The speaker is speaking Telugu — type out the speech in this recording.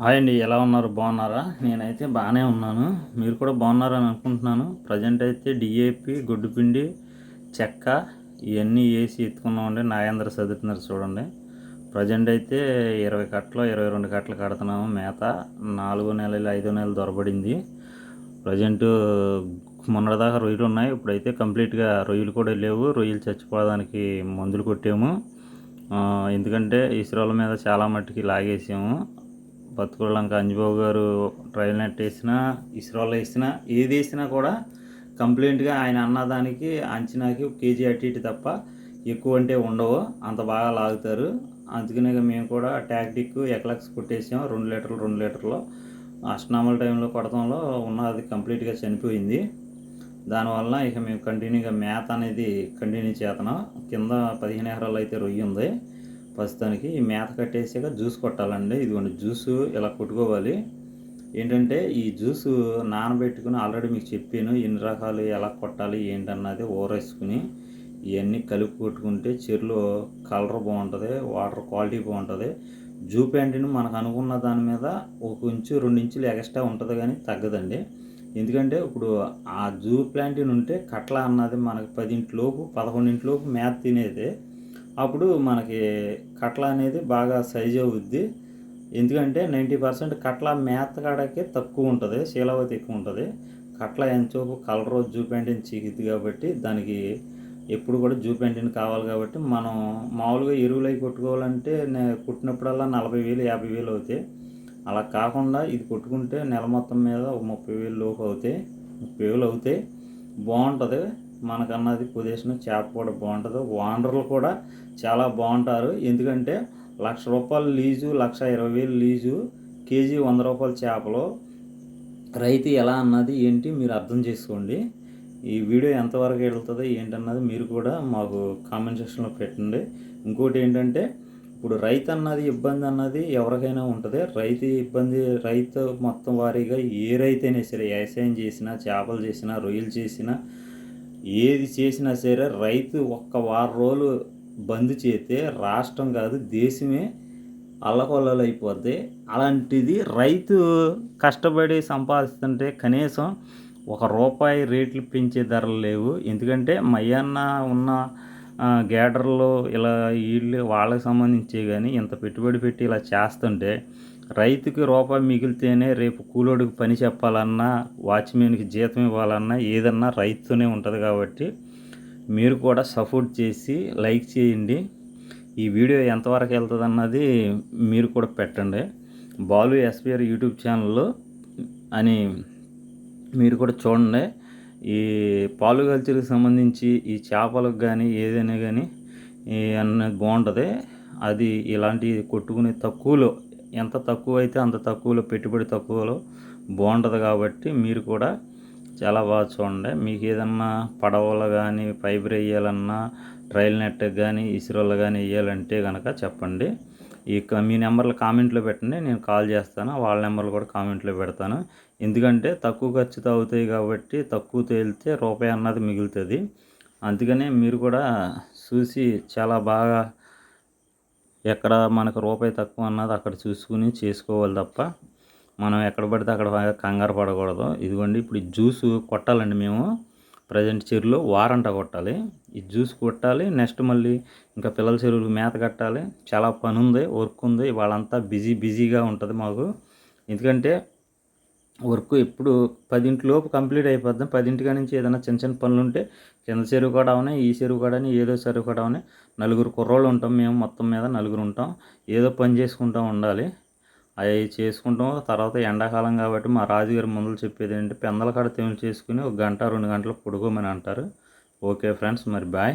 హాయ్ అండి ఎలా ఉన్నారు? బాగున్నారా? నేనైతే బాగానే ఉన్నాను. మీరు కూడా బాగున్నారని అనుకుంటున్నాను. ప్రజెంట్ అయితే డిఏపి గుడ్డుపిండి చెక్క ఇవన్నీ వేసి ఎత్తుకున్నామండి. నాగేంద్ర చదువుతున్నారు చూడండి. ప్రజెంట్ అయితే ఇరవై కట్టలు ఇరవై రెండు కట్టలు కడుతున్నాము. మేత నాలుగో నెలలు ఐదో నెలలు దొరబడింది. ప్రజెంట్ మొన్నటిదాకా రొయ్యలు ఉన్నాయి. ఇప్పుడైతే కంప్లీట్గా రొయ్యలు కూడా లేవు. రొయ్యలు చచ్చిపోవడానికి మందులు కొట్టాము. ఎందుకంటే ఇసురాల మీద చాలా మట్టుకి లాగేసాము. బతుకులంక అంజబాబు గారు ట్రయల్ నెట్ వేసినా ఇస్రోలో వేసినా ఏది వేసినా కూడా కంప్లైంట్గా ఆయన అన్నదానికి అంచనాకి కేజీ అటు ఇటు తప్ప ఎక్కువ అంటే ఉండవు. అంత బాగా లాగుతారు. అందుకనే ఇక మేము కూడా టాక్టిక్ ఎక్లక్స్ కొట్టేసాం. రెండు లీటర్లు రెండు లీటర్లు. అష్టనామల టైంలో కొడతంలో ఉన్నది కంప్లీట్గా చనిపోయింది. దానివల్ల ఇక మేము కంటిన్యూగా మేత అనేది కంటిన్యూ చేస్తున్నాం. కింద పదిహేను ఎకరాలు అయితే రొయ్యి ఉంది. ప్రస్తుతానికి ఈ మేత కట్టేసాక జ్యూస్ కొట్టాలండి. ఇదిగోండి జ్యూస్ ఇలా కొట్టుకోవాలి. ఏంటంటే ఈ జ్యూస్ నానబెట్టుకుని ఆల్రెడీ మీకు చెప్పాను ఎన్ని రకాలు ఎలా కొట్టాలి ఏంటన్నది ఊరేసుకుని ఇవన్నీ కలిపి కొట్టుకుంటే చెరులో కలర్ బాగుంటుంది వాటర్ క్వాలిటీ బాగుంటుంది. జూ ప్యాంటుని మనకు అనుకున్న దాని మీద ఒక ఇంచు రెండు ఇంచులు ఎక్స్ట్రా ఉంటుంది కానీ తగ్గదండి. ఎందుకంటే ఇప్పుడు ఆ జూ ప్లాంటిన్ ఉంటే కట్ల అన్నది మనకి పదింటిలోపు పదకొండింటిలోపు మేత తినేది. అప్పుడు మనకి కట్ల అనేది బాగా సైజ్ అవుద్ది. ఎందుకంటే నైంటీ పర్సెంట్ కట్ల మేత కాడకే తక్కువ ఉంటుంది శీలావతి ఎక్కువ ఉంటుంది. కట్ల ఎంచోపు కలర్ జూ ప్యాంటిన్ చీకిద్ది కాబట్టి దానికి ఎప్పుడు కూడా జూ ప్యాంటిన్ కావాలి కాబట్టి మనం మామూలుగా ఎరువులు అవి కొట్టుకోవాలంటే నేను కుట్టినప్పుడల్లా నలభై వేలు యాభై వేలు అవుతాయి. అలా కాకుండా ఇది కొట్టుకుంటే నెల మొత్తం మీద ఒక ముప్పై వేలు లోపు అవుతాయి ముప్పై వేలు అవుతాయి. బాగుంటుంది. మనకన్నది పొజిషన్ చేప కూడా బాగుంటుంది. ఓనర్లు కూడా చాలా బాగుంటారు. ఎందుకంటే లక్ష రూపాయలు లీజు లక్ష ఇరవై వేలు లీజు కేజీ వంద రూపాయల చేపలు. రైతు ఎలా అన్నది ఏంటి మీరు అర్థం చేసుకోండి. ఈ వీడియో ఎంతవరకు వెళ్తుందో ఏంటన్నది మీరు కూడా మాకు కామెంట్ సెక్షన్లో పెట్టండి. ఇంకోటి ఏంటంటే ఇప్పుడు రైతు అన్నది ఇబ్బంది అన్నది ఎవరికైనా ఉంటుంది. రైతు ఇబ్బంది రైతు మొత్తం వారీగా ఏ రైతు అయినా సరే వ్యవసాయం చేసినా చేపలు చేసినా రొయ్యలు చేసినా ఏది చేసినా సరే రైతు ఒక్క వారం రోజులు బంద్ చేస్తే రాష్ట్రం కాదు దేశమే అల్లకొల్లలైపోద్ది. అలాంటిది రైతు కష్టపడి సంపాదిస్తుంటే కనీసం ఒక రూపాయి రేట్లు పెంచే ధరలు లేవు. ఎందుకంటే మయ్యన్న ఉన్న గ్యాడర్లు ఇలా వీళ్ళు వాళ్ళకి సంబంధించి కానీ ఇంత పెట్టుబడి పెట్టి ఇలా చేస్తుంటే రైతుకి రూపాయి మిగిలితేనే రేపు కూలోడికి పని చెప్పాలన్నా వాచ్మెన్కి జీతం ఇవ్వాలన్నా ఏదన్నా రైతుతోనే ఉంటుంది కాబట్టి మీరు కూడా సపోర్ట్ చేసి లైక్ చేయండి. ఈ వీడియో ఎంతవరకు వెళ్తుంది అన్నది మీరు కూడా పెట్టండి. బాలు ఎస్పీఆర్ యూట్యూబ్ ఛానల్లో అని మీరు కూడా చూడండి. ఈ పాలు కల్చర్కి సంబంధించి ఈ చేపలకు కానీ ఏదైనా కానీ అన్నది బాగుంటుంది. అది ఇలాంటి కొట్టుకునే తక్కువలో ఎంత తక్కువ అయితే అంత తక్కువలో పెట్టుబడి తక్కువలో బాగుంటుంది కాబట్టి మీరు కూడా చాలా బాగా చూడండి. మీకు ఏదన్నా పడవలు కానీ ఫైబర్ వేయాలన్నా ట్రైల్ నెట్ కానీ ఇసురోలు కానీ వేయాలంటే కనుక చెప్పండి. ఈ క- మీ నెంబర్లు కామెంట్లో పెట్టండి. నేను కాల్ చేస్తాను. వాళ్ళ నెంబర్లు కూడా కామెంట్లో పెడతాను. ఎందుకంటే తక్కువ ఖర్చుతో అవుతాయి కాబట్టి తక్కువ తేలితే రూపాయి అన్నది మిగులుతుంది. అందుకనే మీరు కూడా చూసి చాలా బాగా ఎక్కడ మనకు రూపాయి తక్కువ అన్నది అక్కడ చూసుకుని చేసుకోవాలి తప్ప మనం ఎక్కడ పడితే అక్కడ కంగారు పడకూడదు. ఇదిగోండి ఇప్పుడు ఈ జ్యూస్ కొట్టాలండి మేము. ప్రజెంట్ చెరువులో వారంట కొట్టాలి. ఈ జ్యూస్ కొట్టాలి నెక్స్ట్ మళ్ళీ ఇంకా పిల్లల చెరువులు మేత కట్టాలి. చాలా పని ఉంది వర్క్ ఉంది. వాళ్ళంతా బిజీ బిజీగా ఉంటుంది మాకు. ఎందుకంటే వర్క్ ఎప్పుడు పదింటిలోపు కంప్లీట్ అయిపోద్దాం. పదింటిగా నుంచి ఏదైనా చిన్న చిన్న పనులు ఉంటే కింద చెరువు కూడా అవునాయి ఈ చెరువు కూడా ఏదో చెరువు కూడా అవునాయి నలుగురు కుర్రోళ్ళు ఉంటాం. మేము మొత్తం మీద నలుగురు ఉంటాం. ఏదో పని చేసుకుంటూ ఉండాలి. అవి చేసుకుంటాం. తర్వాత ఎండాకాలం కాబట్టి మా రాజుగారి మందులు చెప్పేది ఏంటంటే పెందల కాడ తెములు చేసుకుని ఒక గంట రెండు గంటలు పడుకోమని అంటారు. ఓకే ఫ్రెండ్స్ మరి బాయ్.